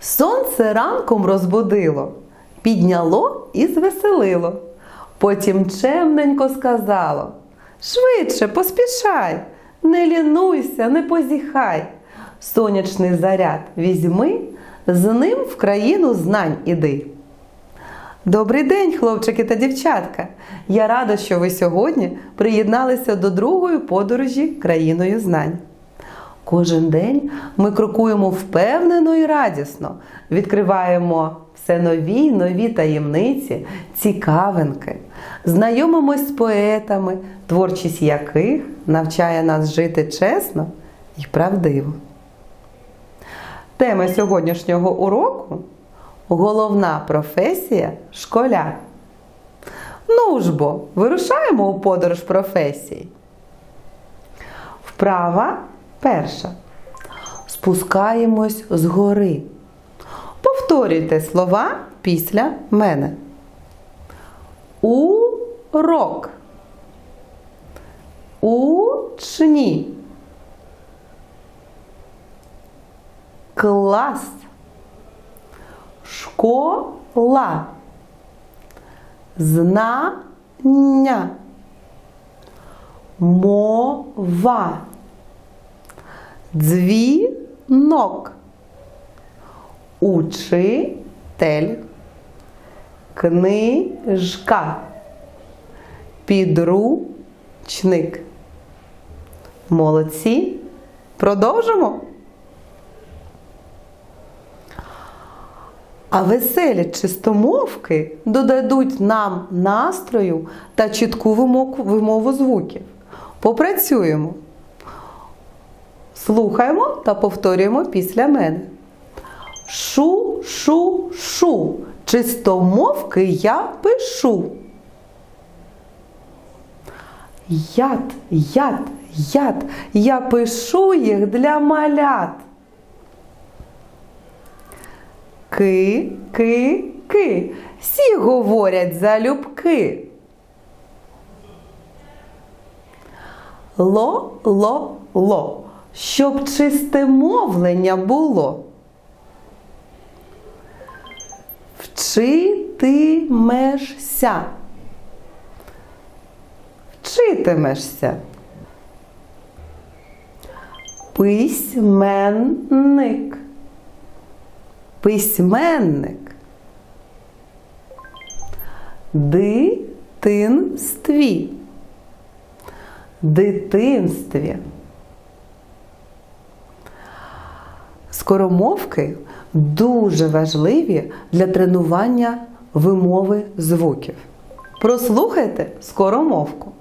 Сонце ранком розбудило, підняло і звеселило. Потім чемненько сказало: Швидше, поспішай, не лінуйся, не позіхай. Сонячний заряд візьми, з ним в країну знань іди. Добрий день, хлопчики та дівчатка! Я рада, що ви сьогодні приєдналися до другої подорожі країною знань. Кожен день ми крокуємо впевнено і радісно, відкриваємо все нові й нові таємниці, цікавинки, знайомимось з поетами, творчість яких навчає нас жити чесно і правдиво. Тема сьогоднішнього уроку головна професія школяр. Ну ж бо, вирушаємо у подорож професій. Вправа перша. Спускаємось з гори. Повторюйте слова після мене. Урок. Учні. Клас. Школа. Знання. Мова. Дзвінок. Учитель. Книжка. Підручник. Молодці. Продовжимо. А веселі чистомовки додадуть нам настрою та чітку вимову, звуків. Попрацюємо. Слухаємо та повторюємо після мене. Шу, шу, шу. Чистомовки я пишу. Яд, яд, яд. Я пишу їх для малят. Ки, ки, ки. Всі говорять залюбки. Ло, ло, ло. Щоб чисте мовлення було. Вчитимешся. Вчитимешся. Письменник. Письменник. Дитинстві. Дитинстві. Скоромовки дуже важливі для тренування вимови звуків. Прослухайте скоромовку.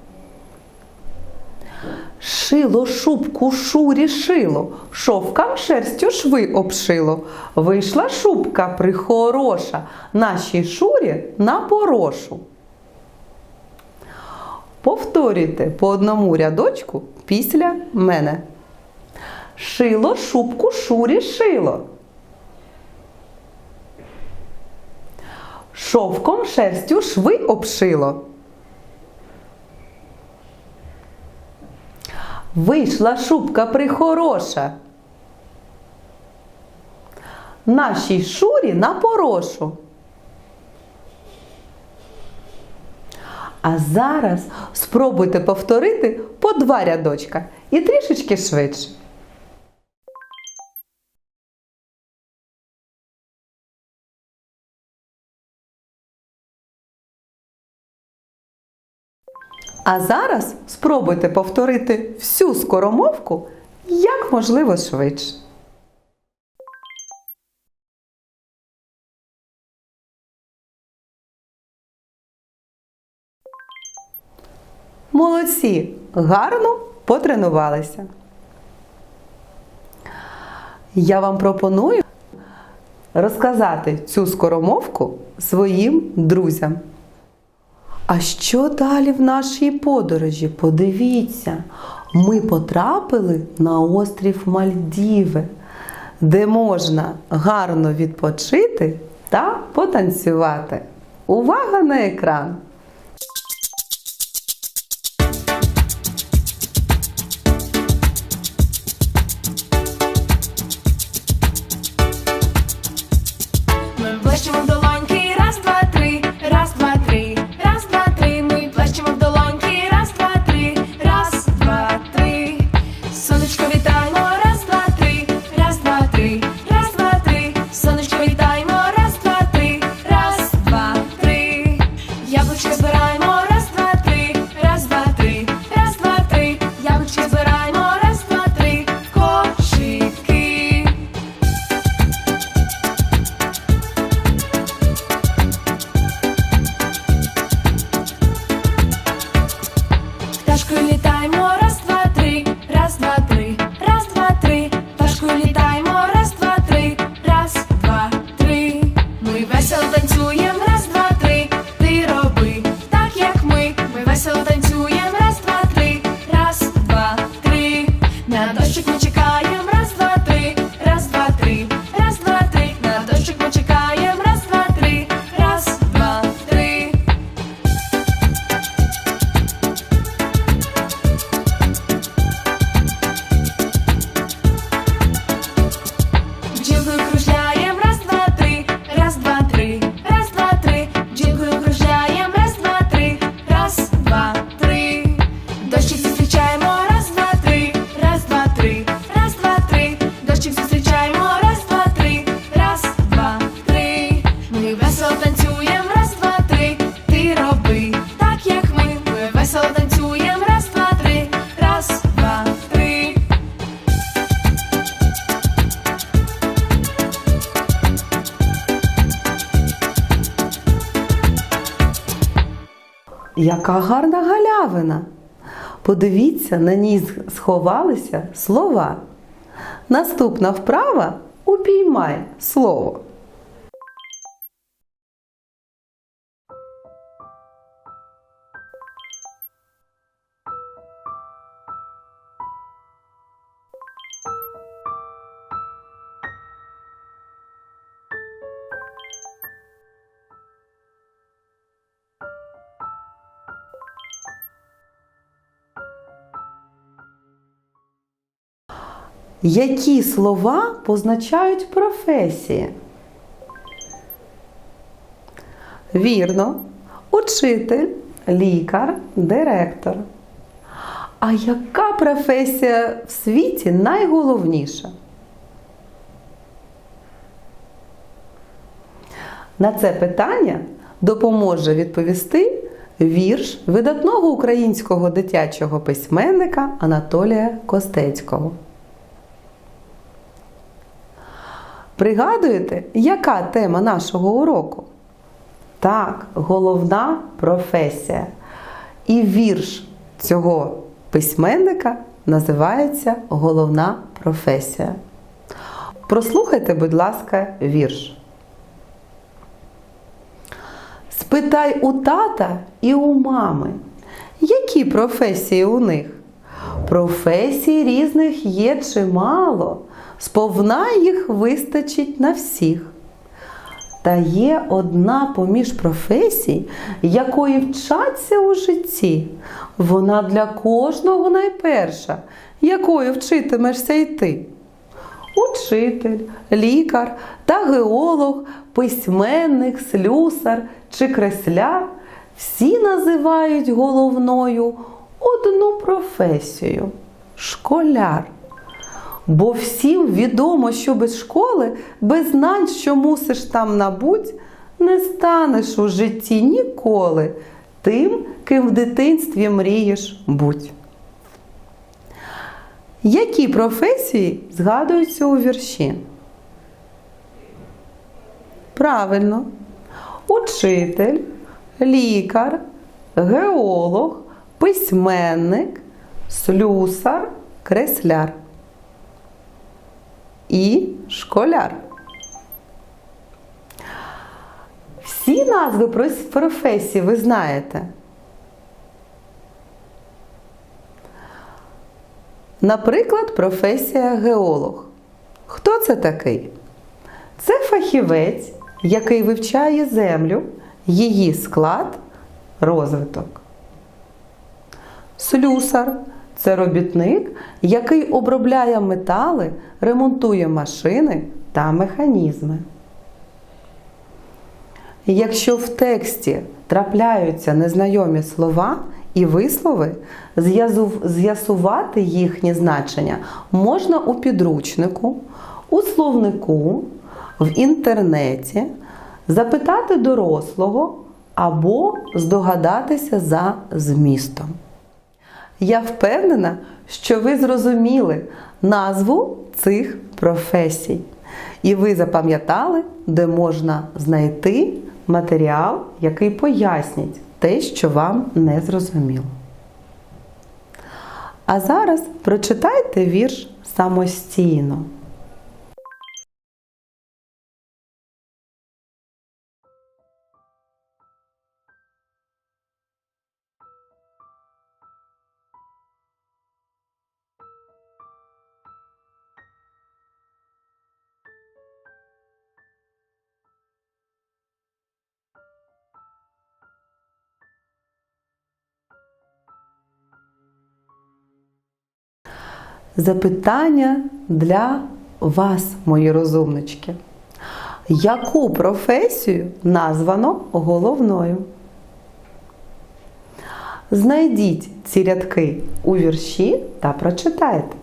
Шило шубку шурі шило, шовкам шерстю шви обшило. Вийшла шубка прихороша, нашій шурі на порошу. Повторюйте по одному рядочку після мене. Шило шубку шурі шило. Шовком шерстю шви обшило. Вийшла шубка прихороша. Нашій шурі на порошу. А зараз спробуйте повторити по два рядочка і трішечки швидше. А зараз спробуйте повторити всю скоромовку як можливо швидше. Молодці! Гарно потренувалися. Я вам пропоную розказати цю скоромовку своїм друзям. А що далі в нашій подорожі? Подивіться, ми потрапили на острів Мальдіви, де можна гарно відпочити та потанцювати. Увага на екран! Daj mu Яка гарна галявина! Подивіться, на ній сховалися слова. Наступна вправа упіймай слово. Які слова позначають професії? Вірно, учитель, лікар, директор. А яка професія в світі найголовніша? На це питання допоможе відповісти вірш видатного українського дитячого письменника Анатолія Костецького. Пригадуєте, яка тема нашого уроку? Так, головна професія. І вірш цього письменника називається Головна професія. Прослухайте, будь ласка, вірш. Спитай у тата і у мами, які професії у них? Професій різних є чимало, сповна їх вистачить на всіх. Та є одна поміж професій, якої вчаться у житті. Вона для кожного найперша, якою вчитимешся й ти. Учитель, лікар та геолог, письменник, слюсар чи кресляр всі називають головною одну професію школяр. Бо всім відомо, що без школи, без знань, що мусиш там набуть, не станеш у житті ніколи тим, ким в дитинстві мрієш будь. Які професії згадуються у вірші? Правильно. Учитель, лікар, геолог, письменник, слюсар, кресляр і школяр. Всі назви професій ви знаєте. Наприклад, професія геолог. Хто це такий? Це фахівець, який вивчає землю, її склад, розвиток. Слюсар це робітник, який обробляє метали, ремонтує машини та механізми. Якщо в тексті трапляються незнайомі слова і вислови, з'ясувати їхнє значення можна у підручнику, у словнику, в інтернеті, запитати дорослого або здогадатися за змістом. Я впевнена, що ви зрозуміли назву цих професій. І ви запам'ятали, де можна знайти матеріал, який пояснить те, що вам не зрозуміло. А зараз прочитайте вірш самостійно. Запитання для вас, мої розумнички. Яку професію названо головною? Знайдіть ці рядки у вірші та прочитайте.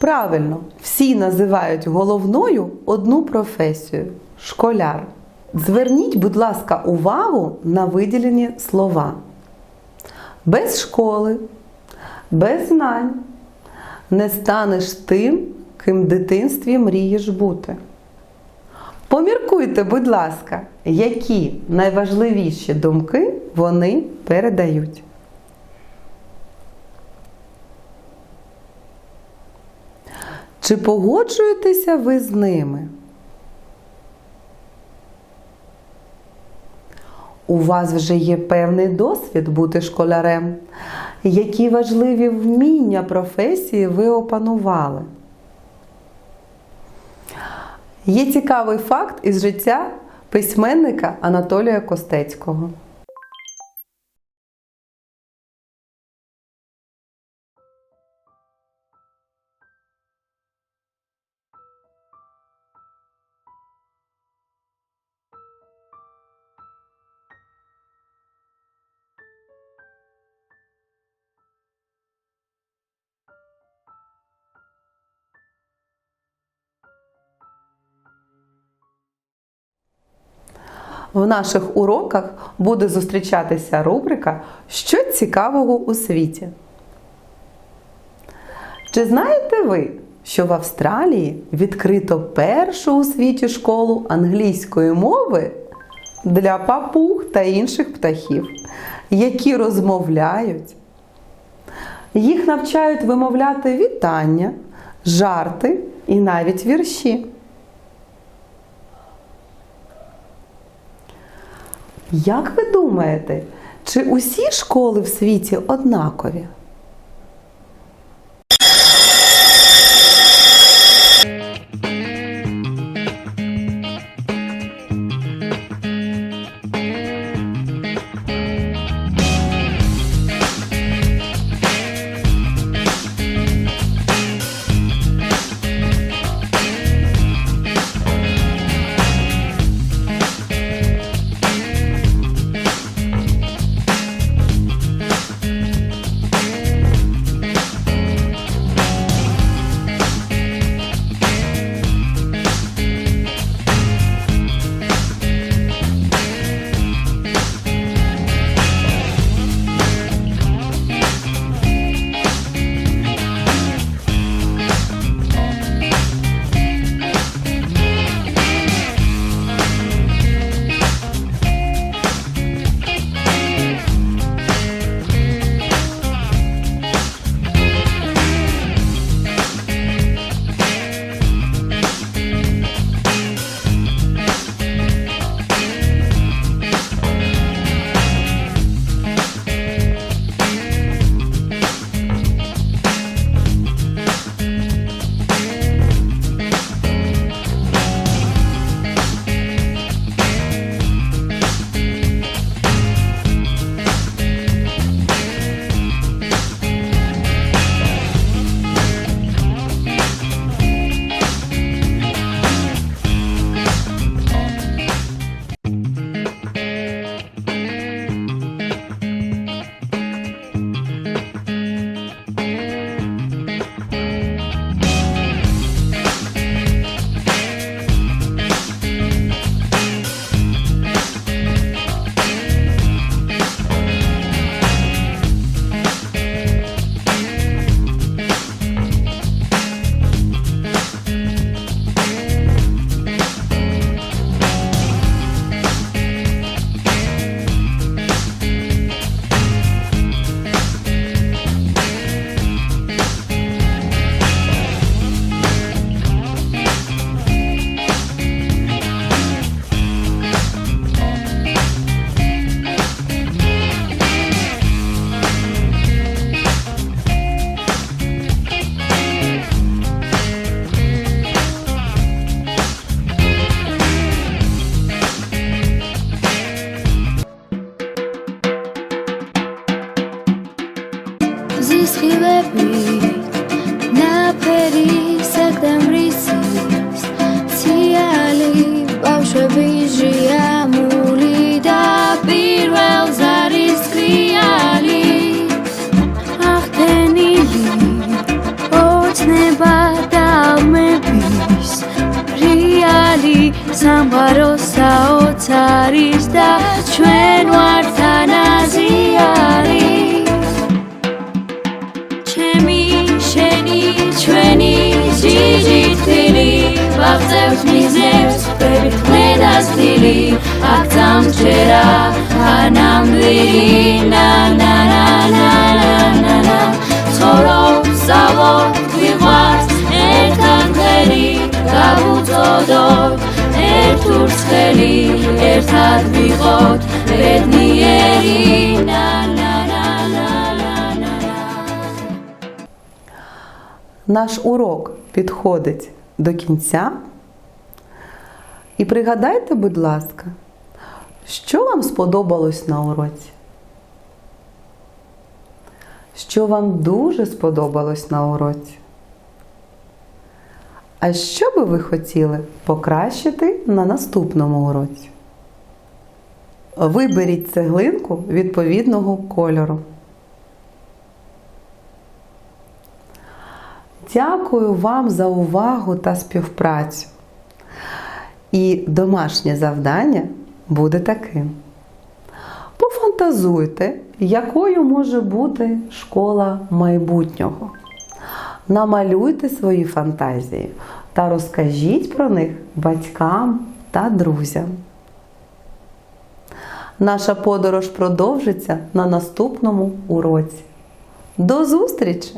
Правильно, всі називають головною одну професію школяр. Зверніть, будь ласка, увагу на виділені слова. Без школи, без знань не станеш тим, ким в дитинстві мрієш бути. Поміркуйте, будь ласка, які найважливіші думки вони передають. Чи погоджуєтеся ви з ними? У вас вже є певний досвід бути школярем. Які важливі вміння професії ви опанували? Є цікавий факт із життя письменника Анатолія Костецького. В наших уроках буде зустрічатися рубрика Що цікавого у світі. Чи знаєте ви, що в Австралії відкрито першу у світі школу англійської мови для папуг та інших птахів, які розмовляють? Їх навчають вимовляти вітання, жарти і навіть вірші. Як ви думаєте, чи усі школи в світі однакові? რაც არის და ჩვენ ვართ ანაზიარის ჩემი შენი ჩვენი ჯიჯი თილი ვაღწევთ მიზებს ვერით მედასტილი აქ დამჭერა ანამდვილი ნანანანანანა ცხოვრობსავო ვიყვართ ერთად ხელი გავუწოდოთ ერთ ურცხელი ერთად ვიყოთ ბედნიერი na na na na na na na Наш урок підходить до кінця. І пригадайте, будь ласка, що вам сподобалось на уроці? Що вам дуже сподобалось на уроці? А що би ви хотіли покращити на наступному уроці? Виберіть цеглинку відповідного кольору. Дякую вам за увагу та співпрацю. І домашнє завдання буде таким. Пофантазуйте, якою може бути школа майбутнього. Намалюйте свої фантазії та розкажіть про них батькам та друзям. Наша подорож продовжиться на наступному уроці. До зустрічі!